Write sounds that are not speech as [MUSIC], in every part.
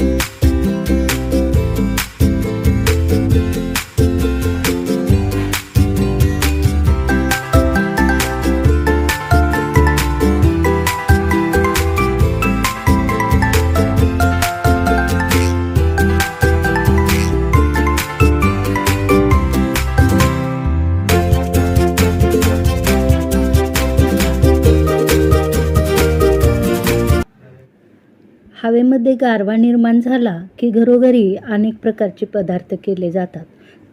you हवेमध्ये गारवा निर्माण झाला की घरोघरी अनेक प्रकारचे पदार्थ केले जातात.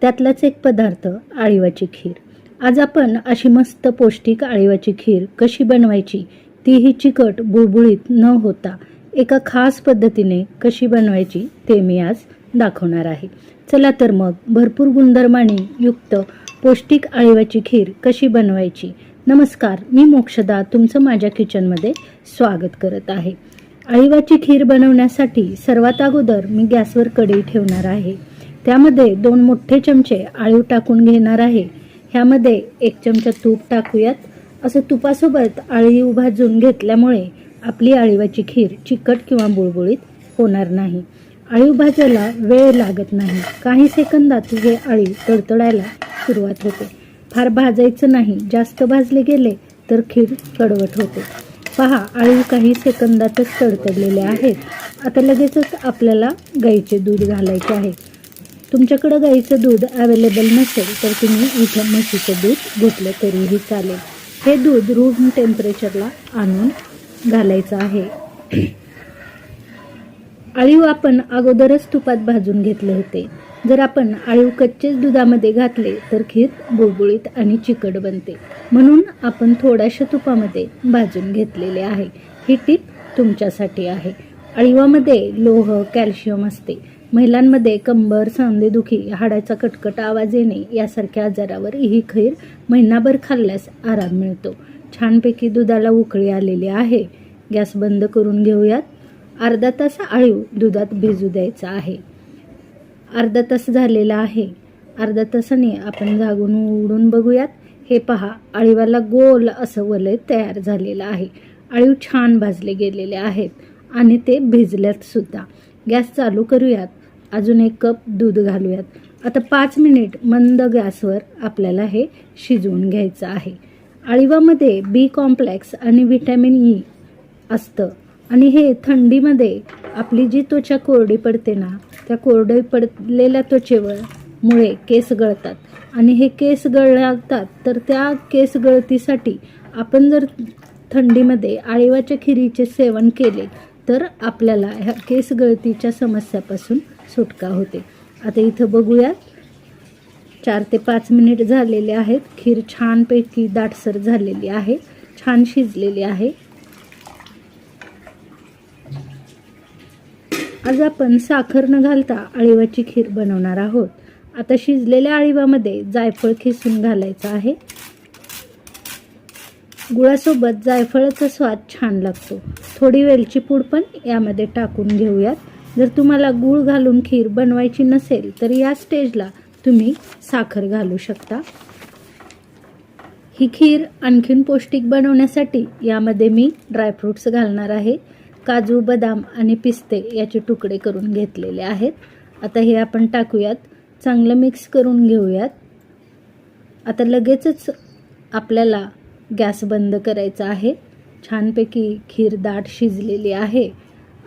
त्यातलाच एक पदार्थ आळीवाची खीर. आज आपण अशी मस्त पौष्टिक आळीवाची खीर कशी बनवायची तीही चिकट बुळबुळीत न होता एका खास पद्धतीने कशी बनवायची ते मी आज दाखवणार आहे. चला तर मग भरपूर गुणधर्माने युक्त पौष्टिक आळीवाची खीर कशी बनवायची? नमस्कार मी मोक्षदा तुमचं माझ्या किचनमध्ये स्वागत करत आहे. अळीवाची खीर बनवण्यासाठी सर्वात अगोदर मी गॅसवर कढई ठेवणार आहे. त्यामध्ये दोन मोठे चमचे आळीव टाकून घेणार आहे. ह्यामध्ये एक चमचा तूप टाकूयात. असं तुपासोबत आळीव भाजून घेतल्यामुळे आपली आळीवाची खीर चिकट किंवा बुळबुळीत होणार नाही. आळीव भाजायला वेळ लागत नाही. काही सेकंदात हे आळीव तडतडायला सुरुवात होते. फार भाजायचं नाही. जास्त भाजले गेले तर खीर कडवट होते. पहा आळीव काही सेकंदातच तडतडलेले आहेत. आता लगेचच आपल्याला गाईचे दूध घालायचे आहे. तुमच्याकडं गाईचं दूध अवेलेबल नसेल तर तुम्ही इथं म्हशीचं दूध घेतलं तरीही चालेल. हे दूध रूम टेम्परेचरला आणून घालायचं आहे. [CLEARS THROAT] आळीव आपण अगोदरच तुपात भाजून घेतले होते. जर आपण आळीव कच्चेच दुधामध्ये घातले तर खीर बुळबुळीत आणि चिकट बनते. म्हणून आपण थोड्याशा तुपामध्ये भाजून घेतलेले आहे. ही टीप तुमच्यासाठी आहे. आळीवामध्ये लोह कॅल्शियम असते. महिलांमध्ये कंबर सांधेदुखी हाडाचा कटकट आवाज येणे यासारख्या आजारावर ही खीर महिनाभर खाल्ल्यास आराम मिळतो. छानपैकी दुधाला उकळी आलेली आहे. गॅस बंद करून घेऊयात. अर्धा तास आळीव दुधात भिजू द्यायचा आहे. अर्धा तास झालेला आहे. अर्धा तासाने आपण जागून उडून बघूयात. हे पहा अळीवाला गोल असं वलय तयार झालेलं आहे. आळीव छान भाजले गेलेले आहेत आणि ते भिजल्यात सुद्धा. गॅस चालू करूयात. अजून एक कप दूध घालूयात. आता पाच मिनिट मंद गॅसवर आपल्याला हे शिजवून घ्यायचं आहे. अळीवामध्ये बी कॉम्प्लेक्स आणि व्हिटॅमिन ई असतं. आणि हे थंडीमध्ये आपली जी त्वचा कोरडी पडते ना त्या कोरडे पडलेल्या त्वचेवर मुळे केस गळतात. आणि हे केस गळतात तर त्या केस गळतीसाठी आपण जर थंडीमध्ये आळीवाच्या खिरीचे सेवन केले तर आपल्याला ह्या केस गळतीच्या समस्यापासून सुटका होते. आता इथं बघूयात. चार ते पाच मिनिट झालेले आहेत. खीर छानपैकी दाटसर झालेली आहे छान शिजलेली आहे. आज आपण साखर न घालता आळीवाची खीर बनवणार आहोत. आता शिजलेल्या आळीवामध्ये जायफळ खिसून घालायचं आहे. गुळासोबत जायफळाचा स्वाद छान लागतो. थोडी वेलची पूड पण यामध्ये टाकून घेऊयात. जर तुम्हाला गूळ घालून खीर बनवायची नसेल तर या स्टेजला तुम्ही साखर घालू शकता. ही खीर आणखीन पौष्टिक बनवण्यासाठी यामध्ये मी ड्रायफ्रूट्स घालणार आहे. काजू बदाम आणि पिस्ते याचे तुकडे करून घेतलेले आहेत. आता हे आपण टाकूयात. चांगलं मिक्स करून घेऊयात. आता लगेचच आपल्याला गॅस बंद करायचा आहे. छानपैकी खीर दाट शिजलेली आहे.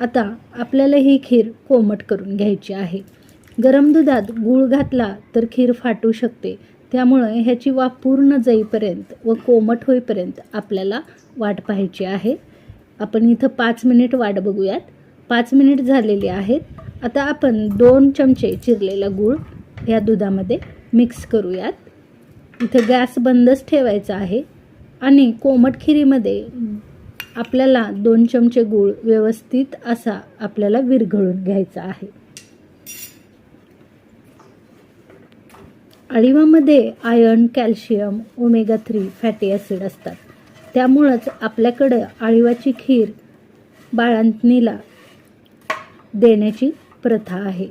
आता आपल्याला ही खीर कोमट करून घ्यायची आहे. गरम दुधात गूळ घातला तर खीर फाटू शकते. त्यामुळं ह्याची वाफ पूर्ण जाईपर्यंत व कोमट होईपर्यंत आपल्याला वाट पाहायची आहे. आपण इथं पाच मिनिट वाट बघूयात. पाच मिनिट झालेली आहेत. आता आपण दोन चमचे चिरलेला गूळ या दुधामध्ये मिक्स करूयात. इथं गॅस बंदच ठेवायचा आहे. आणि कोमट खिरीमध्ये आपल्याला दोन चमचे गूळ व्यवस्थित असा आपल्याला विरघळून घ्यायचा आहे. अळिवामध्ये iron calcium omega three fatty acid असतात. त्यामुळंच आपल्याकडं आळीवाची खीर बाळंतणीला देण्याची प्रथा आहे.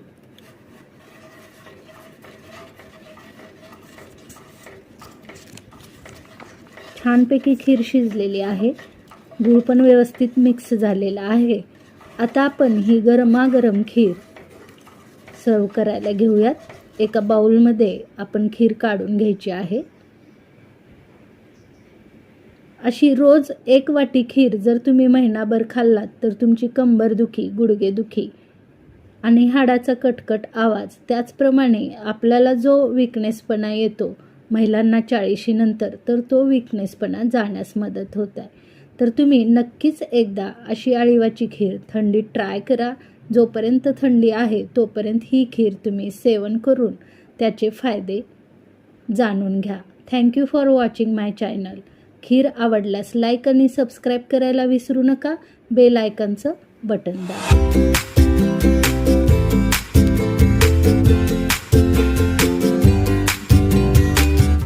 छानपैकी खीर शिजलेली आहे. गूळ पण व्यवस्थित मिक्स झालेला आहे. आता आपण ही गरमागरम खीर सर्व करायला घेऊयात. एका बाऊलमध्ये आपण खीर काढून घ्यायची आहे. अशी रोज एक वाटी खीर जर तुम्ही महिनाभर खाल्लात तर तुमची कंबरदुखी गुडघेदुखी आणि हाडाचा कटकट आवाज. त्याचप्रमाणे आपल्याला जो विकनेसपणा येतो महिलांना चाळीशीनंतर तर तो विकनेसपणा जाण्यास मदत होत आहे. तर तुम्ही नक्कीच एकदा अशी आळीवाची खीर थंडी ट्राय करा. जोपर्यंत थंडी आहे तोपर्यंत ही खीर तुम्ही सेवन करून त्याचे फायदे जाणून घ्या. Thank you for watching my channel खीर आवडल्यास लाईक आणि सबस्क्राईब करायला विसरू नका. बेल आयकनचं बटन दाबा.